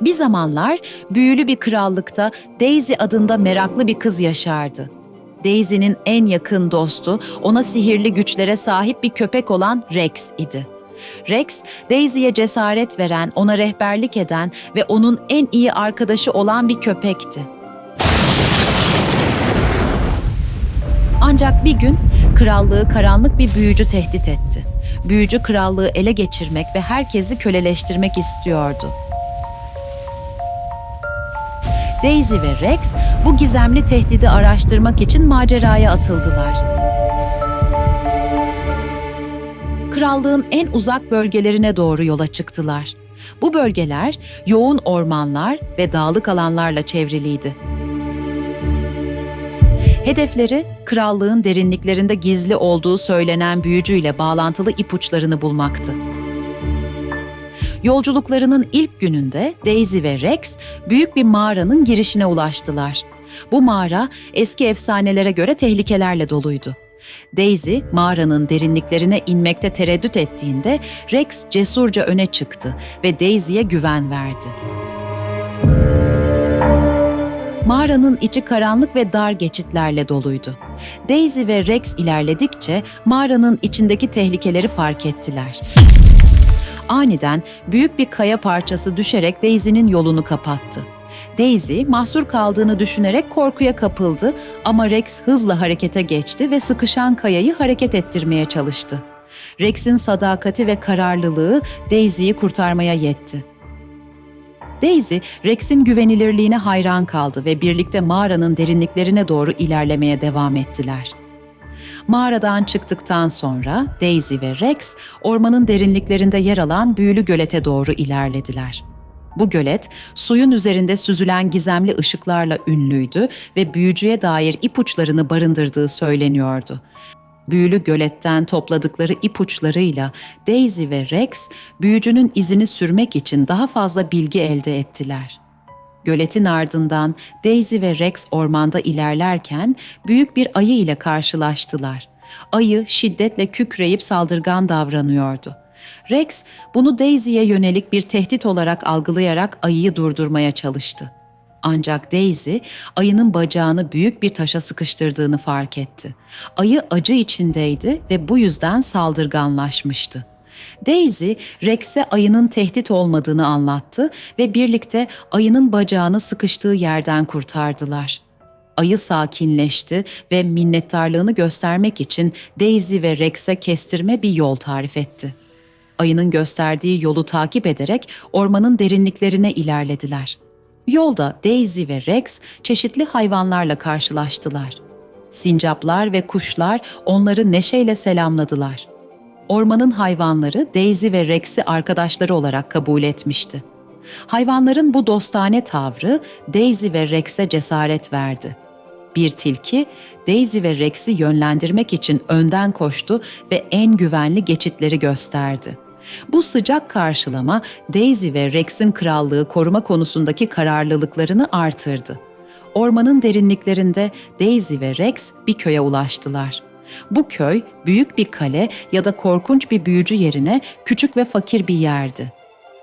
Bir zamanlar büyülü bir krallıkta Daisy adında meraklı bir kız yaşardı. Daisy'nin en yakın dostu ona sihirli güçlere sahip bir köpek olan Rex idi. Rex, Daisy'ye cesaret veren, ona rehberlik eden ve onun en iyi arkadaşı olan bir köpekti. Ancak bir gün krallığı karanlık bir büyücü tehdit etti. Büyücü krallığı ele geçirmek ve herkesi köleleştirmek istiyordu. Daisy ve Rex bu gizemli tehdidi araştırmak için maceraya atıldılar. Krallığın en uzak bölgelerine doğru yola çıktılar. Bu bölgeler yoğun ormanlar ve dağlık alanlarla çevriliydi. Hedefleri krallığın derinliklerinde gizli olduğu söylenen büyücüyle bağlantılı ipuçlarını bulmaktı. Yolculuklarının ilk gününde Daisy ve Rex büyük bir mağaranın girişine ulaştılar. Bu mağara eski efsanelere göre tehlikelerle doluydu. Daisy mağaranın derinliklerine inmekte tereddüt ettiğinde Rex cesurca öne çıktı ve Daisy'ye güven verdi. Mağaranın içi karanlık ve dar geçitlerle doluydu. Daisy ve Rex ilerledikçe mağaranın içindeki tehlikeleri fark ettiler. Aniden büyük bir kaya parçası düşerek Daisy'nin yolunu kapattı. Daisy mahsur kaldığını düşünerek korkuya kapıldı ama Rex hızla harekete geçti ve sıkışan kayayı hareket ettirmeye çalıştı. Rex'in sadakati ve kararlılığı Daisy'yi kurtarmaya yetti. Daisy, Rex'in güvenilirliğine hayran kaldı ve birlikte mağaranın derinliklerine doğru ilerlemeye devam ettiler. Mağaradan çıktıktan sonra Daisy ve Rex ormanın derinliklerinde yer alan büyülü gölete doğru ilerlediler. Bu gölet suyun üzerinde süzülen gizemli ışıklarla ünlüydü ve büyücüye dair ipuçlarını barındırdığı söyleniyordu. Büyülü göletten topladıkları ipuçlarıyla Daisy ve Rex büyücünün izini sürmek için daha fazla bilgi elde ettiler. Göletin ardından Daisy ve Rex ormanda ilerlerken büyük bir ayı ile karşılaştılar. Ayı şiddetle kükreyip saldırgan davranıyordu. Rex bunu Daisy'ye yönelik bir tehdit olarak algılayarak ayıyı durdurmaya çalıştı. Ancak Daisy ayının bacağını büyük bir taşa sıkıştırdığını fark etti. Ayı acı içindeydi ve bu yüzden saldırganlaşmıştı. Daisy, Rex'e ayının tehdit olmadığını anlattı ve birlikte ayının bacağını sıkıştığı yerden kurtardılar. Ayı sakinleşti ve minnettarlığını göstermek için Daisy ve Rex'e kestirme bir yol tarif etti. Ayının gösterdiği yolu takip ederek ormanın derinliklerine ilerlediler. Yolda Daisy ve Rex çeşitli hayvanlarla karşılaştılar. Sincaplar ve kuşlar onları neşeyle selamladılar. Ormanın hayvanları Daisy ve Rex'i arkadaşları olarak kabul etmişti. Hayvanların bu dostane tavrı Daisy ve Rex'e cesaret verdi. Bir tilki Daisy ve Rex'i yönlendirmek için önden koştu ve en güvenli geçitleri gösterdi. Bu sıcak karşılama Daisy ve Rex'in krallığı koruma konusundaki kararlılıklarını artırdı. Ormanın derinliklerinde Daisy ve Rex bir köye ulaştılar. Bu köy büyük bir kale ya da korkunç bir büyücü yerine küçük ve fakir bir yerdi.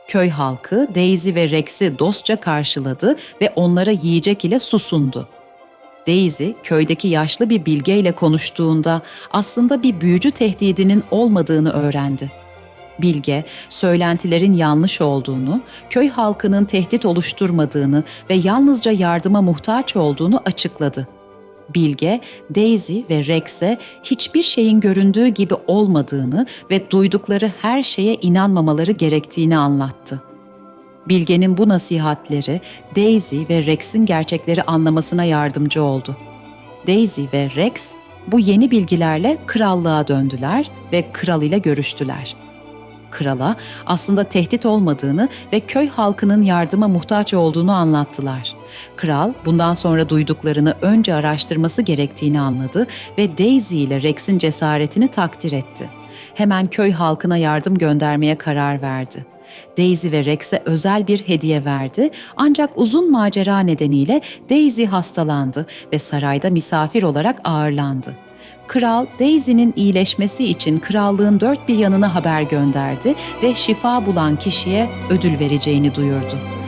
Köy halkı Daisy ve Rex'i dostça karşıladı ve onlara yiyecek ile su sundu. Daisy köydeki yaşlı bir bilgeyle konuştuğunda aslında bir büyücü tehdidinin olmadığını öğrendi. Bilge, söylentilerin yanlış olduğunu, köy halkının tehdit oluşturmadığını ve yalnızca yardıma muhtaç olduğunu açıkladı. Bilge, Daisy ve Rex'e hiçbir şeyin göründüğü gibi olmadığını ve duydukları her şeye inanmamaları gerektiğini anlattı. Bilge'nin bu nasihatleri Daisy ve Rex'in gerçekleri anlamasına yardımcı oldu. Daisy ve Rex bu yeni bilgilerle krallığa döndüler ve kral ile görüştüler. Krala aslında tehdit olmadığını ve köy halkının yardıma muhtaç olduğunu anlattılar. Kral bundan sonra duyduklarını önce araştırması gerektiğini anladı ve Daisy ile Rex'in cesaretini takdir etti. Hemen köy halkına yardım göndermeye karar verdi. Daisy ve Rex'e özel bir hediye verdi ancak uzun macera nedeniyle Daisy hastalandı ve sarayda misafir olarak ağırlandı. Kral Daisy'nin iyileşmesi için krallığın dört bir yanına haber gönderdi ve şifa bulan kişiye ödül vereceğini duyurdu.